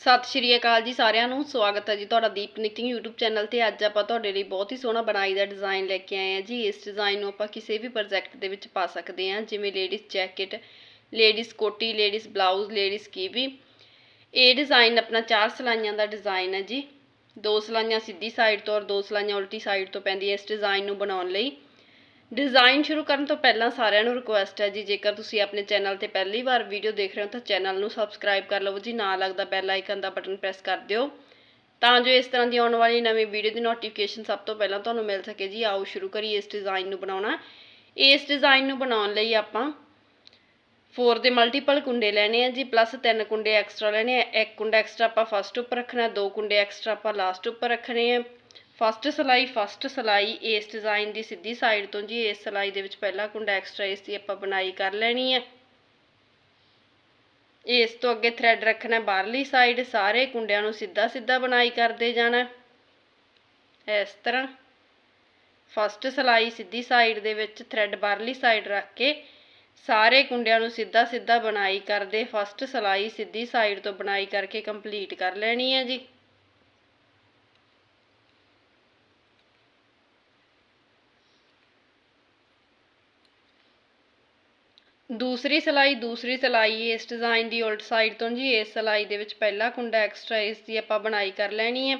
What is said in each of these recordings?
ਸਤਿ ਸ਼੍ਰੀ ਅਕਾਲ ਜੀ ਸਾਰਿਆਂ ਨੂੰ, ਸਵਾਗਤ ਹੈ ਜੀ ਤੁਹਾਡਾ ਦੀਪ ਨਿਟਿੰਗ YouTube ਚੈਨਲ ਤੇ। ਅੱਜ ਆਪਾਂ ਤੁਹਾਡੇ ਲਈ ਬਹੁਤ ਹੀ ਸੋਹਣਾ ਬਣਾਈ ਦਾ ਡਿਜ਼ਾਈਨ ਲੈ ਕੇ ਆਏ ਹਾਂ ਜੀ। ਇਸ ਡਿਜ਼ਾਈਨ ਨੂੰ ਆਪਾਂ ਕਿਸੇ ਵੀ ਪ੍ਰੋਜੈਕਟ ਦੇ ਵਿੱਚ ਪਾ ਸਕਦੇ ਹਾਂ, ਜਿਵੇਂ ਲੇਡੀਜ਼ ਜੈਕਟ ਲੇਡੀਜ਼ ਕੋਟੀ ਲੇਡੀਜ਼ ਬਲਾਊਜ਼ ਲੇਡੀਜ਼ ਕੀਵੀ ਇਹ ਡਿਜ਼ਾਈਨ ਆਪਣਾ ਚਾਰ ਸਲਾਈਆਂ ਦਾ ਡਿਜ਼ਾਈਨ ਹੈ ਜੀ। ਦੋ ਸਲਾਈਆਂ ਸਿੱਧੀ ਸਾਈਡ ਤੋਂ ਔਰ ਦੋ ਸਲਾਈਆਂ ਉਲਟੀ ਸਾਈਡ ਤੋਂ ਪੈਂਦੀਆਂ ਇਸ ਡਿਜ਼ਾਈਨ ਨੂੰ ਬਣਾਉਣ ਲਈ। ਡਿਜ਼ਾਈਨ ਸ਼ੁਰੂ ਕਰਨ ਤੋਂ ਪਹਿਲਾਂ ਸਾਰਿਆਂ ਨੂੰ ਰਿਕੁਐਸਟ ਹੈ ਜੀ, ਜੇਕਰ ਤੁਸੀਂ ਆਪਣੇ ਚੈਨਲ ਤੇ ਪਹਿਲੀ ਵਾਰ ਵੀਡੀਓ ਦੇਖ ਰਹੇ ਹੋ, ਤਾਂ ਚੈਨਲ ਨੂੰ ਸਬਸਕ੍ਰਾਈਬ ਕਰ ਲਵੋ ਜੀ, ਨਾਲ ਲੱਗਦਾ ਬੈਲ ਆਈਕਨ ਦਾ ਬਟਨ ਪ੍ਰੈਸ ਕਰ ਦਿਓ। ਤਾਂ ਜੋ ਇਸ ਤਰ੍ਹਾਂ ਦੀ ਆਉਣ ਵਾਲੀ ਨਵੀਂ ਵੀਡੀਓ ਦੀ ਨੋਟੀਫਿਕੇਸ਼ਨ ਸਭ ਤੋਂ ਪਹਿਲਾਂ ਤੁਹਾਨੂੰ ਮਿਲ ਸਕੇ ਜੀ। ਆਓ ਸ਼ੁਰੂ ਕਰੀਏ ਇਸ ਡਿਜ਼ਾਈਨ ਨੂੰ ਬਣਾਉਣਾ। ਇਸ ਡਿਜ਼ਾਈਨ ਨੂੰ ਬਣਾਉਣ ਲਈ ਆਪਾਂ 4 ਦੇ ਮਲਟੀਪਲ ਕੁੰਡੇ ਲੈਣੇ ਆ ਜੀ ਪਲੱਸ 3 ਕੁੰਡੇ ਐਕਸਟਰਾ ਲੈਣੇ ਆ। ਇੱਕ ਕੁੰਡਾ ਐਕਸਟਰਾ ਆਪਾਂ ਫਸਟ ਉੱਪਰ ਰੱਖਣਾ, ਦੋ ਕੁੰਡੇ ਐਕਸਟਰਾ ਆਪਾਂ ਲਾਸਟ ਉੱਪਰ ਰੱਖਣੇ ਆ। ਫਸਟ ਸਲਾਈ ਫਸਟ ਸਲਾਈ, ਇਸ ਡਿਜ਼ਾਈਨ ਦੀ ਸਿੱਧੀ ਸਾਈਡ ਤੋਂ ਜੀ, ਇਸ ਸਲਾਈ ਦੇ ਵਿੱਚ ਪਹਿਲਾ ਕੁੰਡਾ ਐਕਸਟਰਾ ਇਸ ਦੀ ਆਪਾਂ ਬਣਾਈ ਕਰ ਲੈਣੀ ਹੈ ਇਸ ਤੋਂ ਅੱਗੇ ਥ੍ਰੈਡ ਰੱਖਣਾ ਬਾਹਰਲੀ ਸਾਈਡ ਸਾਰੇ ਕੁੰਡਿਆਂ ਨੂੰ ਸਿੱਧਾ ਸਿੱਧਾ ਬਣਾਈ ਕਰਦੇ ਜਾਣਾ। ਇਸ ਤਰ੍ਹਾਂ ਫਸਟ ਸਲਾਈ ਸਿੱਧੀ ਸਾਈਡ ਦੇ ਵਿੱਚ ਥ੍ਰੈਡ ਬਾਹਰਲੀ ਸਾਈਡ ਰੱਖ ਕੇ ਸਾਰੇ ਕੁੰਡਿਆਂ ਨੂੰ ਸਿੱਧਾ ਸਿੱਧਾ ਬਣਾਈ ਕਰਦੇ, ਫਸਟ ਸਲਾਈ ਸਿੱਧੀ ਸਾਈਡ ਤੋਂ ਬਣਾਈ ਕਰਕੇ ਕੰਪਲੀਟ ਕਰ ਲੈਣੀ ਹੈ ਜੀ। ਦੂਸਰੀ ਸਲਾਈ ਦੂਸਰੀ ਸਲਾਈ, ਇਸ ਡਿਜ਼ਾਈਨ ਦੀ ਉਲਟ ਸਾਈਡ ਤੋਂ ਜੀ, ਇਸ ਸਲਾਈ ਦੇ ਵਿੱਚ ਪਹਿਲਾ ਕੁੰਡਾ ਐਕਸਟਰਾ ਇਸ ਦੀ ਆਪਾਂ ਬਣਾਈ ਕਰ ਲੈਣੀ ਹੈ।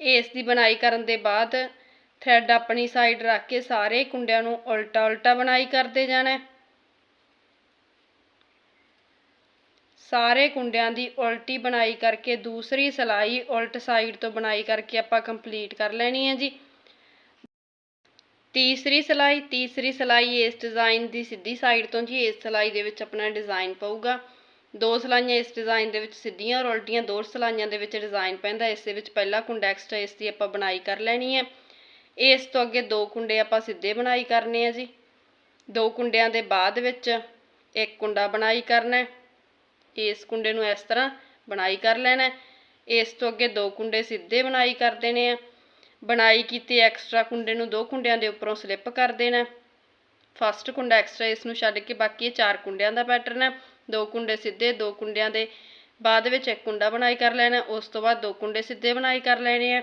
ਇਸ ਦੀ ਬਣਾਈ ਕਰਨ ਦੇ ਬਾਅਦ ਥਰੈਡ ਆਪਣੀ ਸਾਈਡ ਰੱਖ ਕੇ ਸਾਰੇ ਕੁੰਡਿਆਂ ਨੂੰ ਉਲਟਾ ਉਲਟਾ ਬਣਾਈ ਕਰਦੇ ਜਾਣਾ ਸਾਰੇ ਕੁੰਡਿਆਂ ਦੀ ਉਲਟੀ ਬਣਾਈ ਕਰਕੇ ਦੂਸਰੀ ਸਲਾਈ ਉਲਟ ਸਾਈਡ ਤੋਂ ਬਣਾਈ ਕਰਕੇ ਆਪਾਂ ਕੰਪਲੀਟ ਕਰ ਲੈਣੀ ਹੈ ਜੀ। ਤੀਸਰੀ ਸਲਾਈ ਤੀਸਰੀ ਸਲਾਈ ਇਸ ਡਿਜ਼ਾਈਨ ਦੀ ਸਿੱਧੀ ਸਾਈਡ ਤੋਂ ਜੀ, ਇਸ ਸਲਾਈ ਦੇ ਵਿੱਚ ਆਪਣਾ ਡਿਜ਼ਾਈਨ ਪਊਗਾ। ਦੋ ਸਲਾਈਆਂ ਇਸ ਡਿਜ਼ਾਈਨ ਦੇ ਵਿੱਚ ਸਿੱਧੀਆਂ ਔਰ ਉਲਟੀਆਂ ਦੋ ਸਲਾਈਆਂ ਦੇ ਵਿੱਚ ਡਿਜ਼ਾਈਨ ਪੈਂਦਾ। ਇਸ ਦੇ ਵਿੱਚ ਪਹਿਲਾ ਕੁੰਡਾ ਐਕਸਟਰਾ ਇਸ ਦੀ ਆਪਾਂ ਬਣਾਈ ਕਰ ਲੈਣੀ ਹੈ। ਇਸ ਤੋਂ ਅੱਗੇ ਦੋ ਕੁੰਡੇ ਆਪਾਂ ਸਿੱਧੇ ਬਣਾਈ ਕਰਨੇ ਆ ਜੀ। ਦੋ ਕੁੰਡਿਆਂ ਦੇ ਬਾਅਦ ਵਿੱਚ ਇੱਕ ਕੁੰਡਾ ਬਣਾਈ ਕਰਨਾ ਇਸ ਕੁੰਡੇ ਨੂੰ ਇਸ ਤਰ੍ਹਾਂ ਬਣਾਈ ਕਰ ਲੈਣਾ ਇਸ ਤੋਂ ਅੱਗੇ ਦੋ ਕੁੰਡੇ ਸਿੱਧੇ ਬਣਾਈ ਕਰ ਦੇਣੇ ਆ। ਬਣਾਈ ਕੀਤੀ ਐਕਸਟਰਾ ਕੁੰਡੇ ਨੂੰ ਦੋ ਕੁੰਡਿਆਂ ਦੇ ਉੱਪਰੋਂ ਸਲਿੱਪ ਕਰ ਦੇਣਾ। ਫਸਟ ਕੁੰਡਾ ਐਕਸਟਰਾ ਇਸ ਨੂੰ ਛੱਡ ਕੇ ਬਾਕੀ ਇਹ ਚਾਰ ਕੁੰਡਿਆਂ ਦਾ ਪੈਟਰਨ ਹੈ। ਦੋ ਕੁੰਡੇ ਸਿੱਧੇ, ਦੋ ਕੁੰਡਿਆਂ ਦੇ ਬਾਅਦ ਵਿੱਚ ਇੱਕ ਕੁੰਡਾ ਬਣਾਈ ਕਰ ਲੈਣਾ। ਉਸ ਤੋਂ ਬਾਅਦ ਦੋ ਕੁੰਡੇ ਸਿੱਧੇ ਬਣਾਈ ਕਰ ਲੈਣੇ ਆ।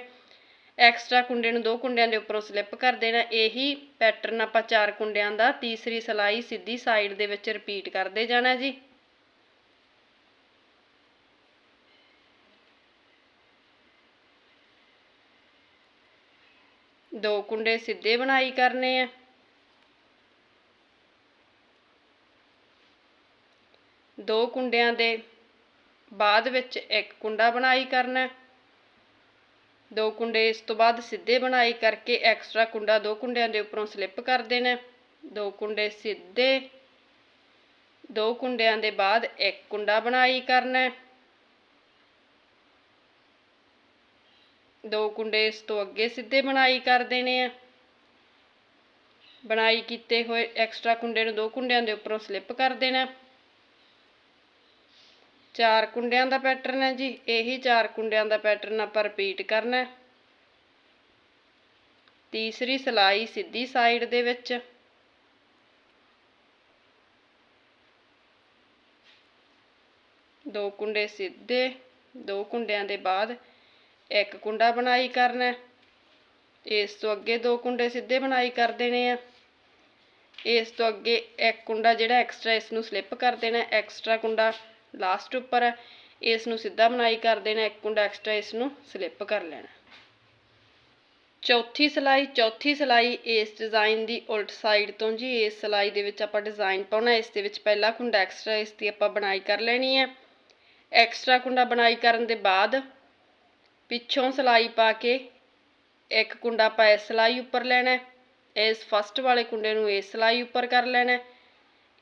ਐਕਸਟਰਾ ਕੁੰਡੇ ਨੂੰ ਦੋ ਕੁੰਡਿਆਂ ਦੇ ਉੱਪਰੋਂ ਸਲਿੱਪ ਕਰ ਦੇਣਾ। ਇਹੀ ਪੈਟਰਨ ਆਪਾਂ ਚਾਰ ਕੁੰਡਿਆਂ ਦਾ ਤੀਸਰੀ ਸਲਾਈ ਸਿੱਧੀ ਸਾਈਡ ਦੇ ਵਿੱਚ ਰਿਪੀਟ ਕਰਦੇ ਜਾਣਾ ਜੀ। ਦੋ ਕੁੰਡੇ ਸਿੱਧੇ ਬਣਾਈ ਕਰਨੇ ਆ। ਦੋ ਕੁੰਡਿਆਂ ਦੇ ਬਾਅਦ ਵਿੱਚ ਇੱਕ ਕੁੰਡਾ ਬਣਾਈ ਕਰਨਾ। ਦੋ ਕੁੰਡੇ ਇਸ ਤੋਂ ਬਾਅਦ ਸਿੱਧੇ ਬਣਾਈ ਕਰਕੇ ਐਕਸਟਰਾ ਕੁੰਡਾ ਦੋ ਕੁੰਡਿਆਂ ਦੇ ਉੱਪਰੋਂ ਸਲਿੱਪ ਕਰ ਦੇਣਾ। ਦੋ ਕੁੰਡੇ ਸਿੱਧੇ, ਦੋ ਕੁੰਡਿਆਂ ਦੇ ਬਾਅਦ ਇੱਕ ਕੁੰਡਾ ਬਣਾਈ ਕਰਨਾ। ਦੋ ਕੁੰਡੇ ਇਸ ਤੋਂ ਅੱਗੇ ਸਿੱਧੇ ਬਣਾਈ ਕਰ ਦੇਣੇ ਆ। ਬਣਾਈ ਕੀਤੇ ਹੋਏ ਐਕਸਟਰਾ ਕੁੰਡੇ ਨੂੰ ਦੋ ਕੁੰਡਿਆਂ ਦੇ ਉੱਪਰੋਂ ਸਲਿੱਪ ਕਰ ਦੇਣਾ। ਚਾਰ ਕੁੰਡਿਆਂ ਦਾ ਪੈਟਰਨ ਹੈ ਜੀ, ਇਹੀ ਚਾਰ ਕੁੰਡਿਆਂ ਦਾ ਪੈਟਰਨ ਆਪਾਂ ਰਿਪੀਟ ਕਰਨਾ। ਤੀਸਰੀ ਸਲਾਈ ਸਿੱਧੀ ਸਾਈਡ ਦੇ ਵਿੱਚ। ਦੋ ਕੁੰਡੇ ਸਿੱਧੇ, ਦੋ ਕੁੰਡਿਆਂ ਦੇ ਬਾਅਦ ਇੱਕ ਕੁੰਡਾ ਬਣਾਈ ਕਰਨਾ ਇਸ ਤੋਂ ਅੱਗੇ ਦੋ ਕੁੰਡੇ ਸਿੱਧੇ ਬਣਾਈ ਕਰ ਦੇਣੇ ਆ। ਇਸ ਤੋਂ ਅੱਗੇ ਇੱਕ ਕੁੰਡਾ ਜਿਹੜਾ ਐਕਸਟਰਾ ਇਸ ਨੂੰ ਸਲਿੱਪ ਕਰ ਦੇਣਾ ਐਕਸਟਰਾ ਕੁੰਡਾ ਲਾਸਟ ਉੱਪਰ ਹੈ। ਇਸ ਨੂੰ ਸਿੱਧਾ ਬਣਾਈ ਕਰ ਦੇਣਾ ਇੱਕ ਕੁੰਡਾ ਐਕਸਟਰਾ ਇਸ ਨੂੰ ਸਲਿੱਪ ਕਰ ਲੈਣਾ ਚੌਥੀ ਸਲਾਈ ਚੌਥੀ ਸਲਾਈ ਇਸ ਡਿਜ਼ਾਈਨ ਦੀ ਉਲਟ ਸਾਈਡ ਤੋਂ ਜੀ। ਇਸ ਸਲਾਈ ਦੇ ਵਿੱਚ ਆਪਾਂ ਡਿਜ਼ਾਈਨ ਪਾਉਣਾ ਇਸ ਦੇ ਵਿੱਚ ਪਹਿਲਾ ਕੁੰਡਾ ਐਕਸਟਰਾ ਇਸ ਦੀ ਆਪਾਂ ਬਣਾਈ ਕਰ ਲੈਣੀ ਹੈ। ਐਕਸਟਰਾ ਕੁੰਡਾ ਬਣਾਈ ਕਰਨ ਦੇ ਬਾਅਦ ਪਿੱਛੋਂ ਸਲਾਈ ਪਾ ਕੇ ਇੱਕ ਕੁੰਡਾ ਆਪਾਂ ਇਸ ਸਲਾਈ ਉੱਪਰ ਲੈਣਾ ਇਸ ਫਸਟ ਵਾਲੇ ਕੁੰਡੇ ਨੂੰ ਇਸ ਸਲਾਈ ਉੱਪਰ ਕਰ ਲੈਣਾ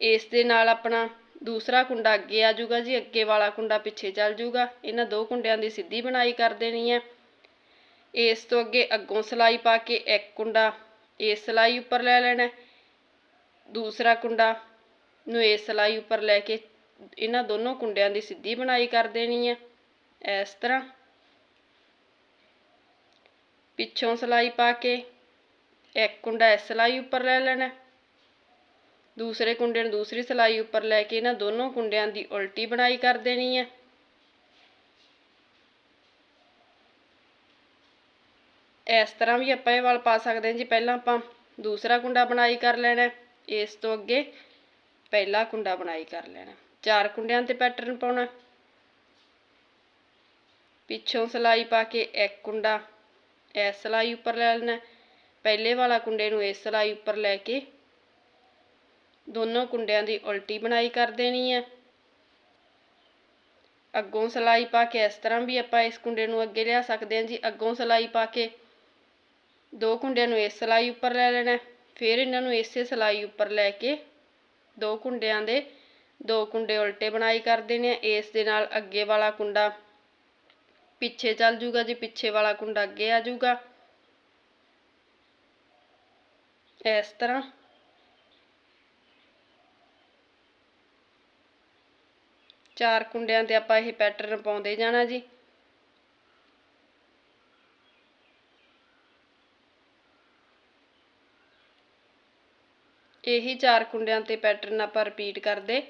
ਇਸ ਦੇ ਨਾਲ ਆਪਣਾ ਦੂਸਰਾ ਕੁੰਡਾ ਅੱਗੇ ਆ ਜਾਊਗਾ ਜੀ। ਅੱਗੇ ਵਾਲਾ ਕੁੰਡਾ ਪਿੱਛੇ ਚੱਲ ਜਾਊਗਾ। ਇਹਨਾਂ ਦੋ ਕੁੰਡਿਆਂ ਦੀ ਸਿੱਧੀ ਬਣਾਈ ਕਰ ਦੇਣੀ ਹੈ। ਇਸ ਤੋਂ ਅੱਗੇ ਅੱਗੋਂ ਸਲਾਈ ਪਾ ਕੇ ਇੱਕ ਕੁੰਡਾ ਇਸ ਸਲਾਈ ਉੱਪਰ ਲੈ ਲੈਣਾ ਦੂਸਰਾ ਕੁੰਡਾ ਨੂੰ ਇਸ ਸਲਾਈ ਉੱਪਰ ਲੈ ਕੇ ਇਹਨਾਂ ਦੋਨੋਂ ਕੁੰਡਿਆਂ ਦੀ ਸਿੱਧੀ ਬਣਾਈ ਕਰ ਦੇਣੀ ਹੈ। ਇਸ ਤਰ੍ਹਾਂ ਪਿੱਛੋਂ ਸਲਾਈ ਪਾ ਕੇ, ਇੱਕ ਕੁੰਡਾ ਇਸ ਸਲਾਈ ਉੱਪਰ ਲੈ ਲੈਣਾ। ਦੂਸਰੇ ਕੁੰਡੇ ਨੂੰ ਦੂਸਰੀ ਸਲਾਈ ਉੱਪਰ ਲੈ ਕੇ ਇਹਨਾਂ ਦੋਨੋਂ ਕੁੰਡਿਆਂ ਦੀ ਉਲਟੀ ਬਣਾਈ ਕਰ ਦੇਣੀ ਹੈ ਇਸ ਤਰ੍ਹਾਂ ਵੀ ਆਪਾਂ ਇਹ ਵਾਲ ਪਾ ਸਕਦੇ ਹਾਂ ਜੀ, ਪਹਿਲਾਂ ਆਪਾਂ ਦੂਸਰਾ ਕੁੰਡਾ ਬਣਾਈ ਕਰ ਲੈਣਾ। ਇਸ ਤੋਂ ਅੱਗੇ ਪਹਿਲਾ ਕੁੰਡਾ ਬਣਾਈ ਕਰ ਲੈਣਾ। ਚਾਰ ਕੁੰਡਿਆਂ ਤੇ ਪੈਟਰਨ ਪਾਉਣਾ। ਪਿੱਛੋਂ ਸਲਾਈ ਪਾ ਕੇ ਇੱਕ ਕੁੰਡਾ ਇਸ ਸਿਲਾਈ ਉੱਪਰ ਲੈ ਲੈਣਾ। ਪਹਿਲੇ ਵਾਲਾ ਕੁੰਡੇ ਨੂੰ ਇਸ ਸਿਲਾਈ ਉੱਪਰ ਲੈ ਕੇ ਦੋਨੋਂ ਕੁੰਡਿਆਂ ਦੀ ਉਲਟੀ ਬਣਾਈ ਕਰ ਦੇਣੀ ਹੈ ਅੱਗੋਂ ਸਿਲਾਈ ਪਾ ਕੇ ਇਸ ਤਰ੍ਹਾਂ ਵੀ ਆਪਾਂ ਇਸ ਕੁੰਡੇ ਨੂੰ ਅੱਗੇ ਲਿਆ ਸਕਦੇ ਹਾਂ ਜੀ। ਅੱਗੋਂ ਸਿਲਾਈ ਪਾ ਕੇ ਦੋ ਕੁੰਡਿਆਂ ਨੂੰ ਇਸ ਸਿਲਾਈ ਉੱਪਰ ਲੈ ਲੈਣਾ। ਫਿਰ ਇਹਨਾਂ ਨੂੰ ਇਸੇ ਸਿਲਾਈ ਉੱਪਰ ਲੈ ਕੇ ਦੋ ਕੁੰਡਿਆਂ ਦੇ ਦੋ ਕੁੰਡੇ ਉਲਟੇ ਬਣਾਈ ਕਰ ਦੇਣੇ ਆ। ਇਸ ਦੇ ਨਾਲ ਅੱਗੇ ਵਾਲਾ ਕੁੰਡਾ ਪਿੱਛੇ ਚੱਲ ਜੂਗਾ, ਜੀ ਪਿੱਛੇ ਵਾਲਾ ਕੁੰਡਾ ਅੱਗੇ ਆ ਜੂਗਾ। ਇਸ ਤਰ੍ਹਾਂ। ਚਾਰ ਕੁੰਡਿਆਂ ਤੇ ਆਪਾਂ ਇਹ ਪੈਟਰਨ ਪਾਉਂਦੇ ਜਾਣਾ ਜੀ। ਇਹੀ ਚਾਰ ਕੁੰਡਿਆਂ ਤੇ ਪੈਟਰਨ ਆਪਾਂ ਰਿਪੀਟ ਕਰਦੇ।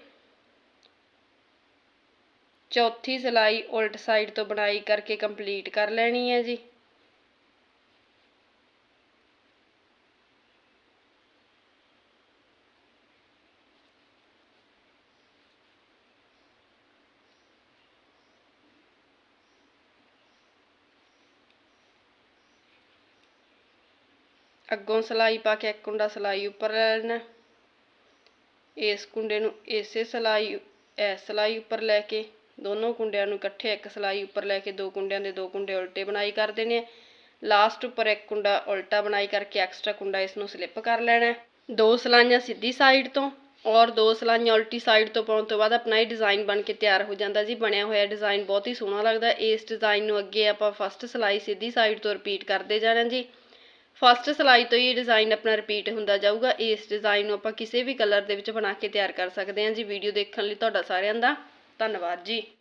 ਚੌਥੀ ਸਿਲਾਈ ਉਲਟ ਸਾਈਡ ਤੋਂ ਬਣਾਈ ਕਰਕੇ ਕੰਪਲੀਟ ਕਰ ਲੈਣੀ ਹੈ ਜੀ। ਅੱਗੋਂ ਸਿਲਾਈ ਪਾ ਕੇ ਇੱਕ ਕੁੰਡਾ ਸਿਲਾਈ ਉੱਪਰ ਲੈ ਲੈਣਾ। ਇਸ ਕੁੰਡੇ ਨੂੰ ਇਸੇ ਸਿਲਾਈ, ਇਸ ਸਿਲਾਈ ਉੱਪਰ ਲੈ ਕੇ ਦੋਨੋਂ ਕੁੰਡਿਆਂ ਨੂੰ ਇਕੱਠੇ ਇੱਕ ਸਿਲਾਈ ਉੱਪਰ ਲੈ ਕੇ ਦੋ ਕੁੰਡਿਆਂ ਦੇ ਦੋ ਕੁੰਡੇ ਉਲਟੇ ਬਣਾਈ ਕਰ ਦੇਣੇ ਆ। ਲਾਸਟ ਉੱਪਰ ਇੱਕ ਕੁੰਡਾ ਉਲਟਾ ਬਣਾਈ ਕਰਕੇ ਐਕਸਟਰਾ ਕੁੰਡਾ ਇਸ ਨੂੰ ਸਲਿੱਪ ਕਰ ਲੈਣਾ ਦੋ ਸਲਾਈਆਂ ਸਿੱਧੀ ਸਾਈਡ ਤੋਂ ਔਰ ਦੋ ਸਲਾਈਆਂ ਉਲਟੀ ਸਾਈਡ ਤੋਂ ਪਾਉਣ ਤੋਂ ਬਾਅਦ ਆਪਣਾ ਇਹ ਡਿਜ਼ਾਈਨ ਬਣ ਕੇ ਤਿਆਰ ਹੋ ਜਾਂਦਾ ਜੀ। ਬਣਿਆ ਹੋਇਆ ਡਿਜ਼ਾਈਨ ਬਹੁਤ ਹੀ ਸੋਹਣਾ ਲੱਗਦਾ। ਇਸ ਡਿਜ਼ਾਈਨ ਨੂੰ ਅੱਗੇ ਆਪਾਂ ਫਸਟ ਸਲਾਈ ਸਿੱਧੀ ਸਾਈਡ ਤੋਂ ਰਿਪੀਟ ਕਰਦੇ ਜਾਣਾ ਜੀ। ਫਸਟ ਸਲਾਈ ਤੋਂ ਹੀ ਇਹ ਡਿਜ਼ਾਈਨ ਆਪਣਾ ਰਿਪੀਟ ਹੁੰਦਾ ਜਾਊਗਾ। ਇਸ ਡਿਜ਼ਾਈਨ ਨੂੰ ਆਪਾਂ ਕਿਸੇ ਵੀ ਕਲਰ ਦੇ ਵਿੱਚ ਬਣਾ ਕੇ ਤਿਆਰ ਕਰ ਸਕਦੇ ਹਾਂ ਜੀ। ਵੀਡੀਓ ਦੇਖਣ ਲਈ ਤੁਹਾਡਾ ਸਾਰਿਆਂ ਦਾ ਧੰਨਵਾਦ ਜੀ।